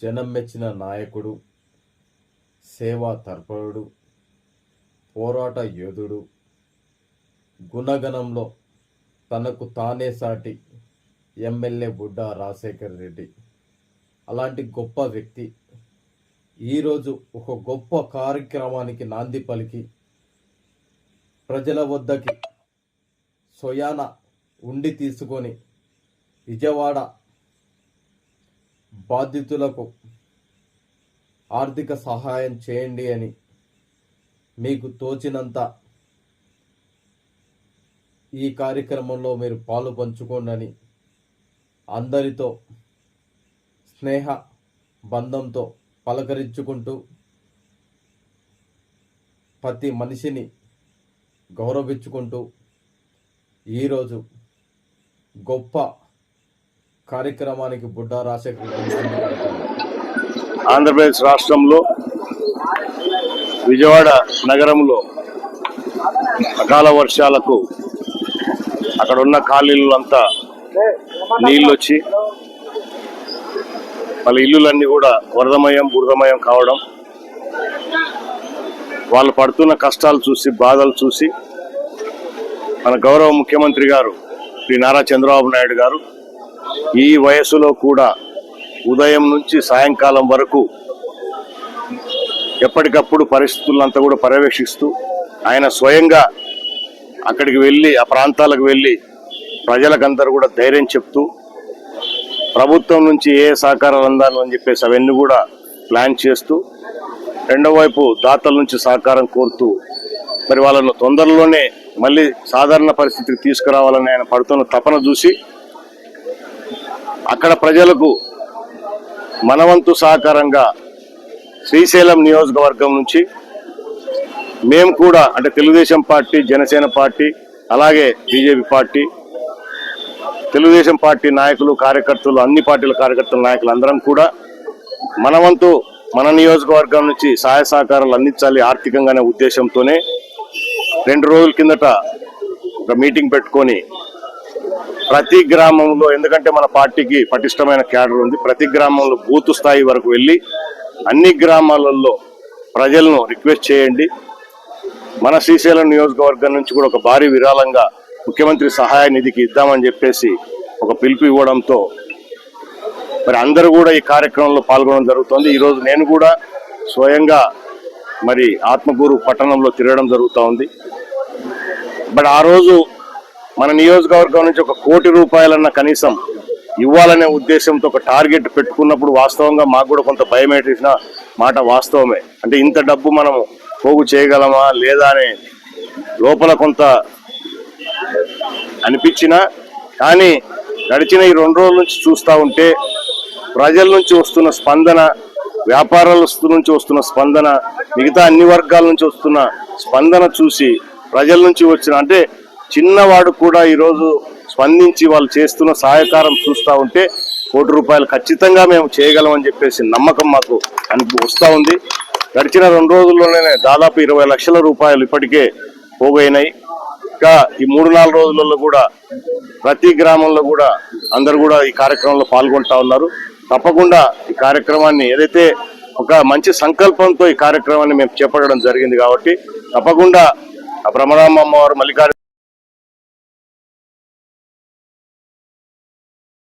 జనం మెచ్చిన నాయకుడు సేవా తర్పణుడు పోరాట యోధుడు. గుణగణంలో తనకు తానే సాటి ఎమ్మెల్యే బుడ్డా రాజశేఖర్ రెడ్డి. అలాంటి గొప్ప వ్యక్తి. ఈరోజు ఒక గొప్ప కార్యక్రమానికి నాంది పలికి ప్రజల వద్దకి సొయాన ఉండి తీసుకొని విజయవాడ బాధితులకు ఆర్థిక సహాయం చేయండి అని మీకు తోచినంత ఈ కార్యక్రమంలో మీరు పాలు పంచుకోండి అందరితో స్నేహ బంధంతో పలకరించుకుంటూ ప్రతి మనిషిని గౌరవించుకుంటూ ఈరోజు గొప్ప కార్యక్రమానికి బుడ్డా రాజశేఖర్ ఆంధ్రప్రదేశ్ రాష్ట్రంలో విజయవాడ నగరంలో అకాల వర్షాలకు అక్కడ ఉన్న ఖాళీలంతా నీళ్ళు వచ్చి వాళ్ళ ఇల్లులన్నీ కూడా వరదమయం బురదమయం కావడం వాళ్ళు పడుతున్న కష్టాలు చూసి బాధలు చూసి మన గౌరవ ముఖ్యమంత్రి గారు శ్రీ నారా చంద్రబాబు నాయుడు గారు ఈ వయసులో కూడా ఉదయం నుంచి సాయంకాలం వరకు ఎప్పటికప్పుడు పరిస్థితులంతా కూడా పర్యవేక్షిస్తూ ఆయన స్వయంగా అక్కడికి వెళ్ళి ఆ ప్రాంతాలకు వెళ్ళి ప్రజలకందరూ కూడా ధైర్యం చెప్తూ ప్రభుత్వం నుంచి ఏ సహకారాలు అందాలి అని చెప్పేసి అవన్నీ కూడా ప్లాన్ చేస్తూ రెండో వైపు దాతల నుంచి సహకారం కోరుతూ మరి వాళ్ళను తొందరలోనే మళ్ళీ సాధారణ పరిస్థితికి తీసుకురావాలని ఆయన పడుతున్న తపన చూసి అక్కడ ప్రజలకు మనవంతు సహకారంగా శ్రీశైలం నియోజకవర్గం నుంచి మేము కూడా అంటే తెలుగుదేశం పార్టీ జనసేన పార్టీ అలాగే బీజేపీ పార్టీ తెలుగుదేశం పార్టీ నాయకులు కార్యకర్తలు అన్ని పార్టీల కార్యకర్తల నాయకులు అందరం కూడా మనవంతు మన నియోజకవర్గం నుంచి సహాయ సహకారాలు అందించాలి ఆర్థికంగానే ఉద్దేశంతోనే రెండు రోజుల కిందట ఒక మీటింగ్ పెట్టుకొని ప్రతి గ్రామంలో ఎందుకంటే మన పార్టీకి పటిష్టమైన క్యాడర్ ఉంది ప్రతి గ్రామంలో బూత్ స్థాయి వరకు వెళ్ళి అన్ని గ్రామాలలో ప్రజలను రిక్వెస్ట్ చేయండి. మన శ్రీశైలం నియోజకవర్గం నుంచి కూడా ఒక భారీ విరాళంగా ముఖ్యమంత్రి సహాయ నిధికి ఇద్దామని చెప్పేసి ఒక పిలుపు ఇవ్వడంతో మరి అందరూ కూడా ఈ కార్యక్రమంలో పాల్గొనడం జరుగుతుంది. ఈరోజు నేను కూడా స్వయంగా మరి ఆత్మకూరు పట్టణంలో తిరగడం జరుగుతూ ఉంది బట్ ఆ రోజు మన నియోజకవర్గం నుంచి ఒక కోటి రూపాయలన్న కనీసం ఇవ్వాలనే ఉద్దేశంతో ఒక టార్గెట్ పెట్టుకున్నప్పుడు వాస్తవంగా మాకు కూడా కొంత భయమేటేసిన మాట వాస్తవమే. అంటే ఇంత డబ్బు మనం పోగు చేయగలమా లేదా అనే లోపల కొంత అనిపించినా కానీ గడిచిన ఈ రెండు రోజుల నుంచి చూస్తూ ఉంటే ప్రజల నుంచి వస్తున్న స్పందన వ్యాపారాల నుంచి వస్తున్న స్పందన మిగతా అన్ని వర్గాల నుంచి వస్తున్న స్పందన చూసి ప్రజల నుంచి వచ్చిన అంటే చిన్నవాడు కూడా ఈరోజు స్పందించి వాళ్ళు చేస్తున్న సహాయకారం చూస్తూ ఉంటే కోటి రూపాయలు ఖచ్చితంగా మేము చేయగలమని చెప్పేసి నమ్మకం మాకు అనిపి వస్తూ ఉంది. గడిచిన రెండు రోజుల్లోనే దాదాపు ఇరవై లక్షల రూపాయలు ఇప్పటికే పోగైనాయి. ఇంకా ఈ మూడు నాలుగు రోజులలో కూడా ప్రతి గ్రామంలో కూడా అందరు కూడా ఈ కార్యక్రమంలో పాల్గొంటా ఉన్నారు. తప్పకుండా ఈ కార్యక్రమాన్ని ఏదైతే ఒక మంచి సంకల్పంతో ఈ కార్యక్రమాన్ని మేము చేపట్టడం జరిగింది కాబట్టి తప్పకుండా ఆ బ్రహ్మరామ అమ్మవారు మల్లికార్జున